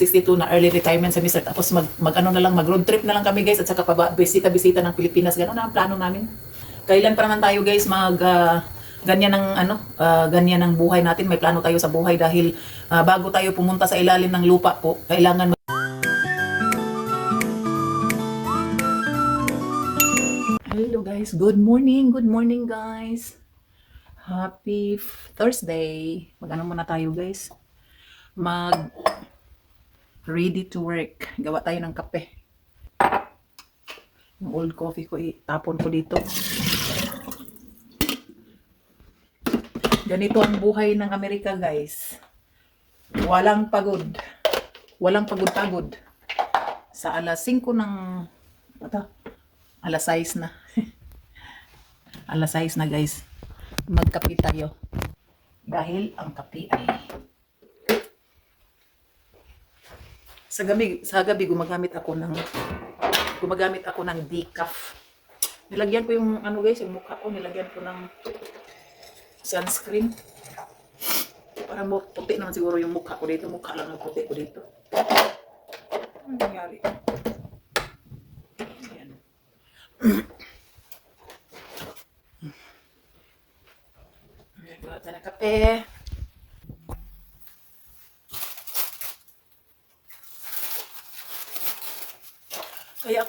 62 na early retirement sa Mr. Tapos mag, mag ano na lang, mag road trip na lang kami guys at saka pa bisita-bisita ng Pilipinas. Ganun na ang plano namin. Kailan pa naman tayo guys mag ah, ganyan ng ano, ah, ganyan ng buhay natin. May plano tayo sa buhay dahil ah, bago tayo pumunta sa ilalim ng lupa po, kailangan Hello guys, good morning, good morning guys. Happy Thursday. Mag-ano muna tayo guys. Mag ready to work. Gawa tayo ng kape. Yung old coffee ko, itapon ko dito. Ganito ang buhay ng Amerika guys. Walang pagod. Walang pagod-pagod. Sa alas 5 ng... Ito, alas 6 na. alas 6 na guys. Magkape tayo. Dahil ang kape ay sa gabi, sa gabi gumagamit ako ng gumagamit ako ng decaf. Nilagyan ko yung ano guys, yung mukha ko, nilagyan ko ng sunscreen. Para mo puti naman siguro yung mukha ko dito, mukha lang ang puti ko dito. Ano nangyari? Ayan. Tayo ng kape.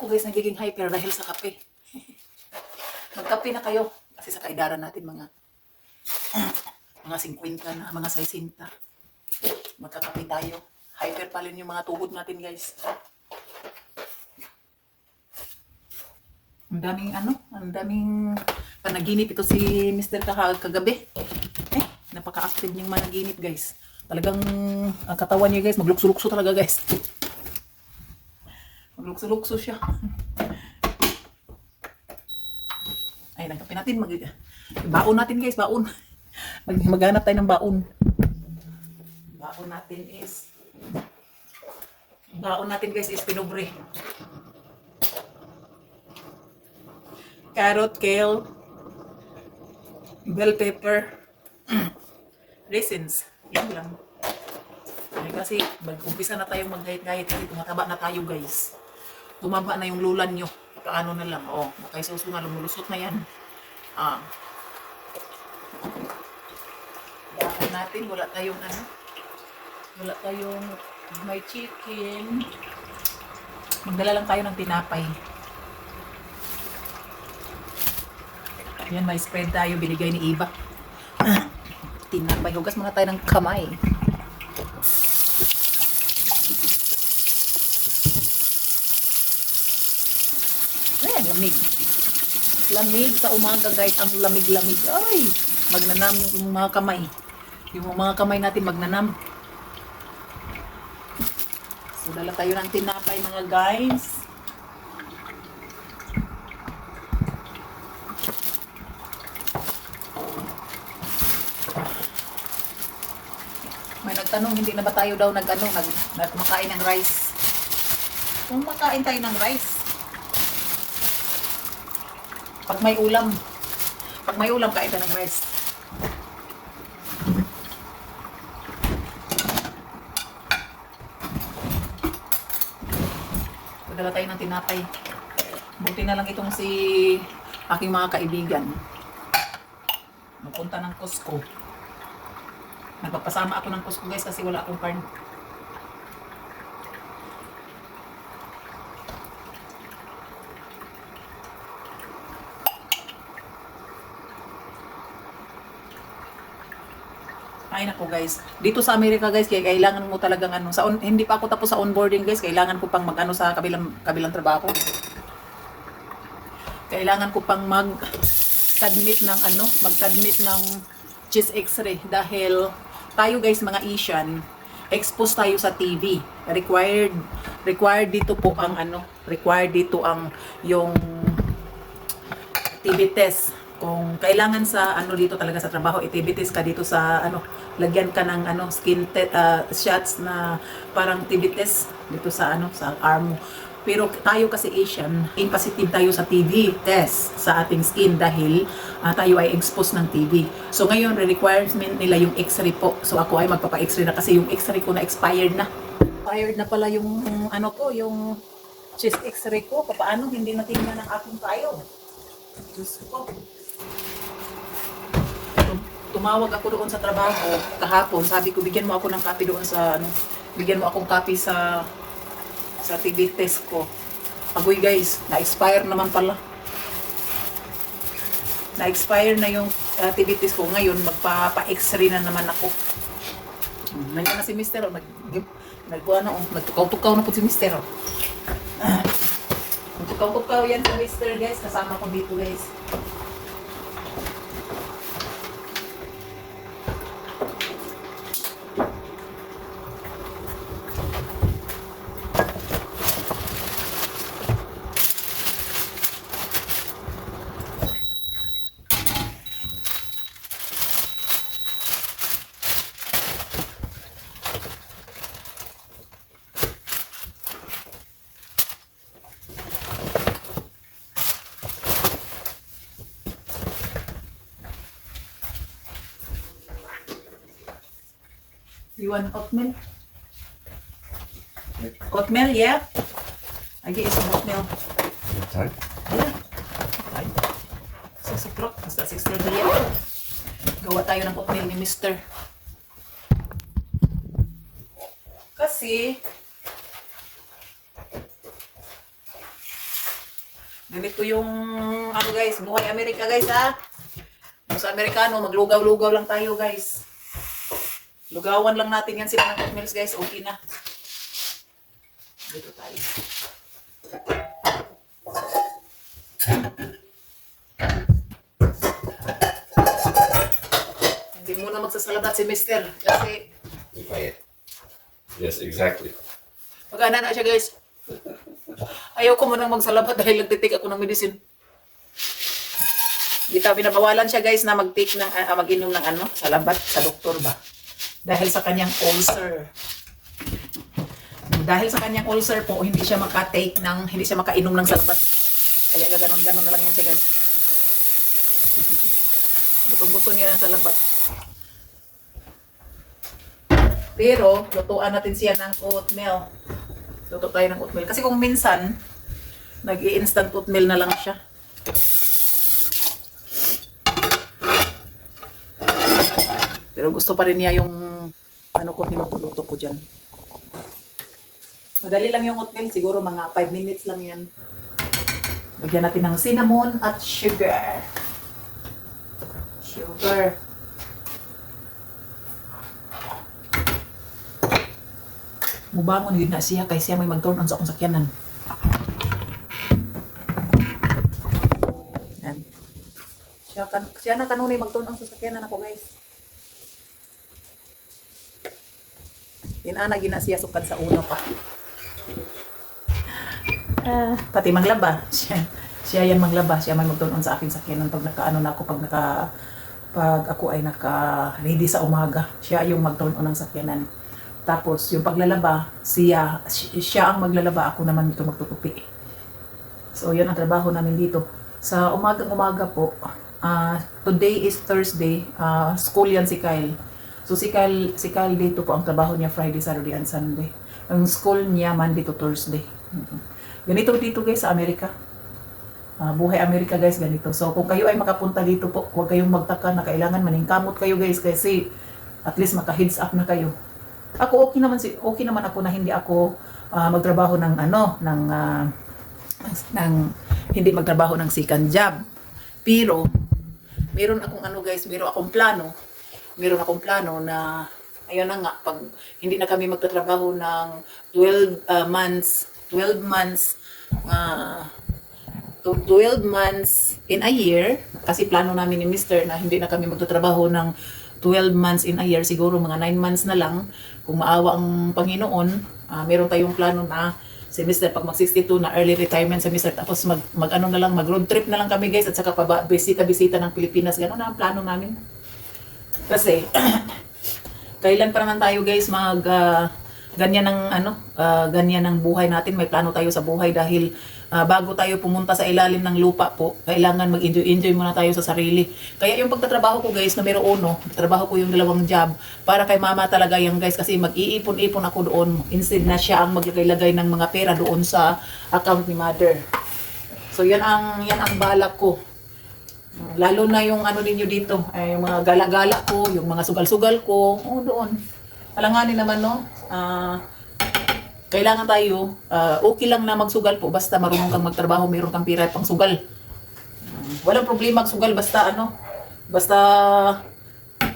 Ako guys nagiging hyper dahil sa kape. Magkape na kayo. Kasi sa kaidaran natin mga mga 50 na, mga 60. Magkakape tayo. Hyper pa rin yung mga tuhod natin guys. Ang daming ano, ang daming panaginip ito si Mr. Kaka kagabi. Eh, napaka-active niyang managinip guys. Talagang ang katawan niya guys, maglukso-lukso talaga guys. Maglukso-lukso siya. Ay, nagkape natin. Mag baon natin guys, baon. Mag maghanap tayo ng baon. Baon natin is baon natin guys is pinubre. Carrot, kale, bell pepper, raisins. Yan lang. Ay, kasi mag-umpisa na tayong mag-gayit-gayit kasi tumataba na tayo guys. Tumaba na yung lulan nyo. Paano na lang. Oh, makaisuso na lumulusot na yan. Ah. Dapat natin, wala tayong ano. Wala tayong may chicken. Magdala lang tayo ng tinapay. Yan, may spread tayo. Binigay ni Iba. tinapay. Hugas muna tayo ng kamay. Ayan, lamig. Lamig sa umaga guys. Ang lamig-lamig. Ay, magnanam yung mga kamay. Yung mga kamay natin magnanam. So, dala tayo ng tinapay mga guys. May nagtanong, hindi na ba tayo daw nag, ano, nag, nag ng rice? Kung makain tayo ng rice, pag may ulam, pag may ulam, kain ka ng rice. Padala tayo ng tinapay. Buti na lang itong si aking mga kaibigan. Napunta ng Costco. Nagpapasama ako ng Costco guys kasi wala akong card. Ay nako guys. Dito sa Amerika guys, kaya kailangan mo talagang ano, sa on, hindi pa ako tapos sa onboarding guys, kailangan ko pang magano sa kabilang kabilang trabaho. Kailangan ko pang mag submit ng ano, mag-submit ng chest x-ray dahil tayo guys mga Asian, exposed tayo sa TV. Required required dito po ang ano, required dito ang yung TB test. Kung kailangan sa ano dito talaga sa trabaho, test ka dito sa ano, lagyan ka ng ano skin te- ah, shots na parang TB test dito sa ano sa arm mo. Pero tayo kasi Asian, positive tayo sa TB test sa ating skin dahil ah, tayo ay exposed ng TB. So ngayon, requirement nila yung x-ray po. So ako ay magpapa-x-ray na kasi yung x-ray ko na expired na. expired na pala yung ano ko, yung chest x-ray ko. Paano hindi natingnan ng aking tayo? Diyos ko. Tum- Tumawag ako doon sa trabaho kahapon. Sabi ko, bigyan mo ako ng copy doon sa ano, bigyan mo akong copy sa sa TB test ko. Agoy guys, na-expire naman pala. Na-expire na yung uh, TB test ko. Ngayon, magpapa-x-ray na naman ako. Nandiyan na si Mister. Oh. Nag, nag, ano. Nagtukaw-tukaw na po si Mister. Oh. Ah. Nagtukaw-tukaw yan si Mister guys. Kasama ko dito guys. You want oatmeal? Oatmeal, yeah? I get you some oatmeal. Time? Yeah. Ay, 6 o'clock. Basta 6.30 yan. Gawa tayo ng oatmeal ni Mister. Kasi, ganito yung, ano guys, buhay Amerika guys ha. Sa Amerikano, maglugaw-lugaw lang tayo guys. Lugawan lang natin yan sila ng oatmeals guys. Okay na. Dito tayo. Hindi muna magsasalabat si Mister. Kasi Quiet. Yes, exactly. magana na siya guys. Ayaw ko munang magsalabat dahil nagtitik ako ng medicine. Dito, binabawalan siya guys na mag-take ng, ah, mag-inom ng ano, salabat sa doktor ba. Dahil sa kanyang ulcer. Dahil sa kanyang ulcer po, hindi siya maka-take ng, hindi siya makainom ng salabat. Kaya gaganon-ganon na lang yan siya guys. Gustong gusto niya ng salabat. Pero, lutuan natin siya ng oatmeal. Luto tayo ng oatmeal. Kasi kung minsan, nag-i-instant oatmeal na lang siya. Pero gusto pa rin niya yung ano ko, pinutuluto ko dyan. Madali lang yung oatmeal. Siguro mga 5 minutes lang yan. Lagyan natin ng cinnamon at sugar. Sugar. Mubangon yun na siya kay siya may mag-turn on sa akong sakyanan. Yan. Siya, kan siya na kanunay mag-turn on sa sakyanan ako guys. Inana gina siya sukad sa una pa. Ah, pati manglaba. Siya, siya yan manglaba. Siya may mag-turn on sa akin sakyanan pag nakaano na ako pag naka pag ako ay naka ready sa umaga. Siya yung mag-turn on ng sakyanan. Tapos, yung paglalaba, siya, si- siya ang maglalaba, ako naman dito magtutupi. So, yun ang trabaho namin dito. Sa umagang-umaga po, ah, today is Thursday, ah, school yan si Kyle. So, si Kyle, si Kyle dito po ang trabaho niya Friday, Saturday, and Sunday. Ang school niya Monday to Thursday. Mhm. Ganito dito guys sa Amerika. Ah, buhay Amerika guys, ganito. So, kung kayo ay makapunta dito po, huwag kayong magtaka na kailangan maningkamot kayo guys kasi at least maka-heads up na kayo. Ako okay naman si okay naman ako na hindi ako ah, magtrabaho ng ano ng ah, ng hindi magtrabaho ng second job. Pero meron akong ano guys, meron akong plano. Meron akong plano na ayun na nga pag hindi na kami magtatrabaho ng 12 ah, months, 12 months ah, to 12 months in a year kasi plano namin ni Mr. na hindi na kami magtatrabaho ng 12 months in a year siguro mga 9 months na lang kung maawa ang Panginoon ah, meron tayong plano na si Mr. pag mag 62 na early retirement sa Mr. tapos mag, mag ano na lang mag road trip na lang kami guys at saka pa bisita bisita ng Pilipinas ganun na ang plano namin kasi kailan pa naman tayo guys mag ah, ganyan ang ano, ah, ganyan ang buhay natin. May plano tayo sa buhay dahil ah, bago tayo pumunta sa ilalim ng lupa po, kailangan mag-enjoy-enjoy muna tayo sa sarili. Kaya yung pagtatrabaho ko guys, numero uno, trabaho ko yung dalawang job para kay mama talaga yan guys kasi mag-iipon-ipon ako doon instead na siya ang maglagay ng mga pera doon sa account ni mother. So yan ang yan ang balak ko. Lalo na yung ano ninyo dito, ay yung mga gala-gala ko, yung mga sugal-sugal ko, oh doon. Alanganin naman no, ah, kailangan tayo, ah, okay lang na magsugal po, basta marunong kang magtrabaho, mayroon kang pira pang sugal. Walang problema magsugal, basta ano, basta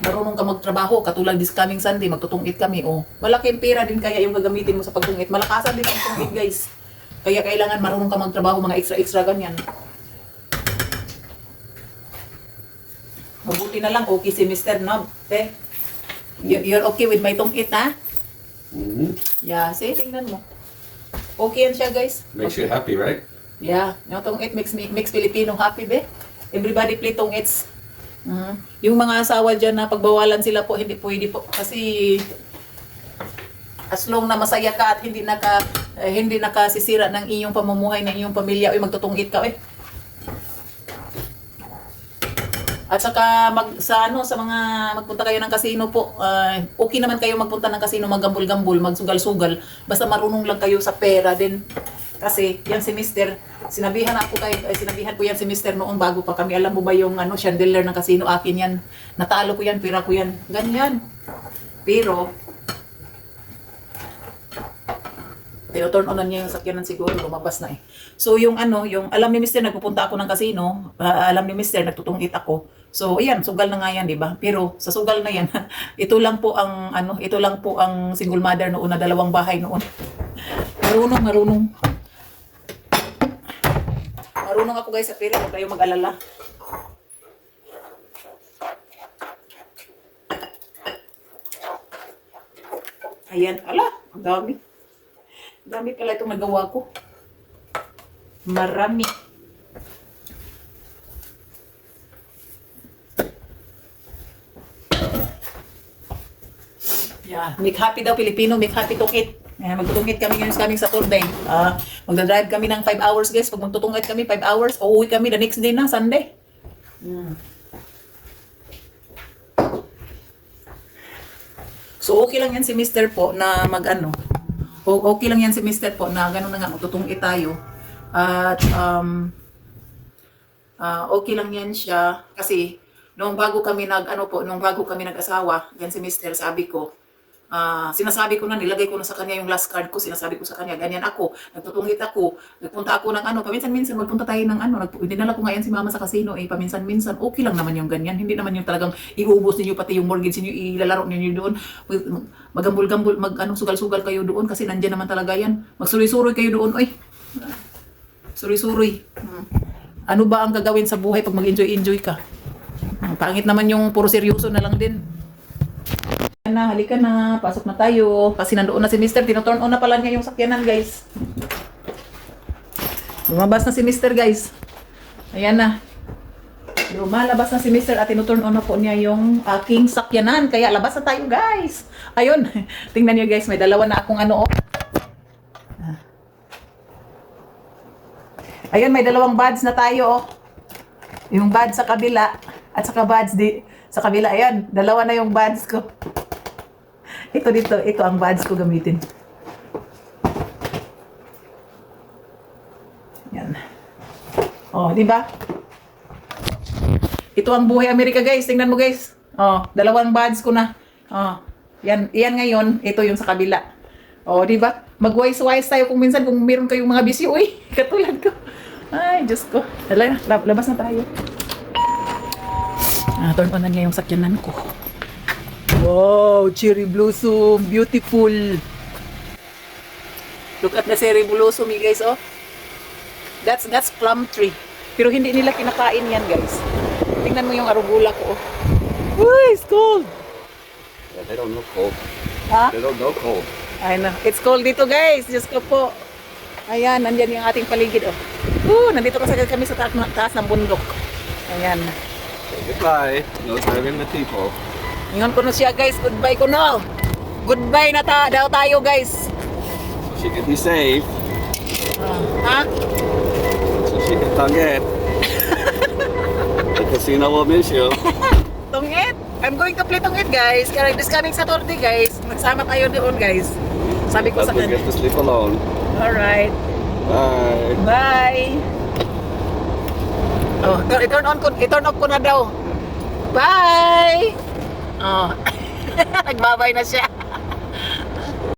marunong kang magtrabaho, katulad this coming Sunday, magtutungit kami, oh. Malaking pera din kaya yung gagamitin mo sa pagtungit. Malakasan din ang tungit, guys. Kaya kailangan marunong kang magtrabaho, mga extra-extra ganyan. Mabuti na lang, okay si Mr. Nob. Eh, you- you're okay with my tungkit, ha? Mm-hmm. Yeah, see, tingnan mo. Okay yan siya, guys. Makes you happy, right? Yeah, yung tungkit makes, me, makes Filipino happy, be. Everybody play tungits. Mhm. Yung mga asawa dyan na pagbawalan sila po, hindi pwede po. Kasi as long na masaya ka at hindi naka eh, hindi nakasisira ng iyong pamumuhay ng iyong pamilya, ay magtutungit ka, eh. At saka mag sa ano sa mga magpunta kayo ng kasino po, ah, okay naman kayo magpunta ng kasino, maggambol-gambol, magsugal-sugal, basta marunong lang kayo sa pera din. Kasi yan si Mister, sinabihan ako kay ay, sinabihan ko yan si Mister noon bago pa kami. Alam mo ba yung ano chandelier ng kasino akin yan. Natalo ko yan, pira ko yan. Ganyan. Pero Tino-turn on na niya yung sakyanan siguro, lumabas na eh. So yung ano, yung alam ni Mr. nagpupunta ako ng kasino, ah, alam ni Mr. nagtutungit ako. So ayan, sugal na nga yan, di ba? Pero sa sugal na yan, ito lang po ang ano, ito lang po ang single mother noon na dalawang bahay noon. Marunong, marunong. Marunong ako guys sa pera, huwag kayo mag-alala. Ayan, ala, ang dami. Dami pala itong nagawa ko. Marami. Yeah, make happy daw Pilipino, make happy tungit. Eh, magtutungit kami ngayon sa kaming Saturday. Ah, magdadrive kami ng 5 hours guys. Pag magtutungit kami 5 hours, uuwi kami the next day na, Sunday. Mm. So okay lang yan si Mr. po na mag-ano. Okay lang yan si Mr. po na gano'n na nga magtutungit tayo. At um, ah, okay lang yan siya kasi nung bago kami nag ano po, nung bago kami nag-asawa, yan si Mr. sabi ko, ah, sinasabi ko na, nilagay ko na sa kanya yung last card ko, sinasabi ko sa kanya, ganyan ako, nagtutungit ako, nagpunta ako ng ano, paminsan-minsan magpunta tayo ng ano, nagpu- dinala ko nga yan si mama sa casino, eh, paminsan-minsan, okay lang naman yung ganyan, hindi naman yung talagang iubos ninyo pati yung mortgage ninyo, ilalaro ninyo doon, Mag- magambul-gambul, mag ano, sugal-sugal kayo doon kasi nandiyan naman talaga yan, magsuri-suri kayo doon, oy, suri-suri. Hmm. Ano ba ang gagawin sa buhay pag mag-enjoy-enjoy ka? Hmm, Pangit naman yung puro seryoso na lang din. Na, halika na. Pasok na tayo. Kasi nandoon na si Mr. Tinoturn on na pala niya yung sakyanan, guys. Lumabas na si Mr. guys. Ayan na. Lumalabas na si Mr. at tinuturn on na po niya yung aking sakyanan. Kaya labas na tayo, guys. Ayun. Tingnan niyo, guys. May dalawa na akong ano, oh. Ayun, may dalawang buds na tayo, oh. Yung buds sa kabila at saka buds di sa kabila. Ayan, dalawa na yung buds ko. Ito dito, ito ang buds ko gamitin. Yan. Oh, di ba? Ito ang buhay Amerika, guys. Tingnan mo, guys. Oh, dalawang buds ko na. Oh, yan, yan ngayon, ito yung sa kabila. Oh, di ba? Mag-wise-wise tayo kung minsan kung meron kayong mga bisyo, uy, katulad ko. Ay, Diyos ko. Lab- labas na tayo. Ah, turn on na niya yung sakyanan ko. Wow, cherry blossom, beautiful. Look at the cherry blossom, you guys, oh. That's that's plum tree. Pero hindi nila kinakain yan, guys. Tingnan mo yung arugula ko, oh. Uy, it's cold. Yeah, they don't know cold. Ha? They don't know cold. Ay na, it's cold dito guys. Diyos ko po. Ayan, nandyan yung ating paligid. Oh. Woo, nandito kasi kami sa taas, taas ng bundok. Ayan. Say goodbye. No driving the people. Ingon ko na siya guys. Goodbye ko na. Goodbye na ta daw tayo guys. So she can be safe. ha? So she can target. the casino will miss you. Tungit. I'm going to play tungit guys. Kaya this coming Saturday guys. Magsama tayo doon guys. Sabi ko But sa we kanya. get to sleep alone. Alright. Bye. Bye. Oh, i-turn on ko, i-turn off ko na daw. Bye. Oh. Nagbabay na siya.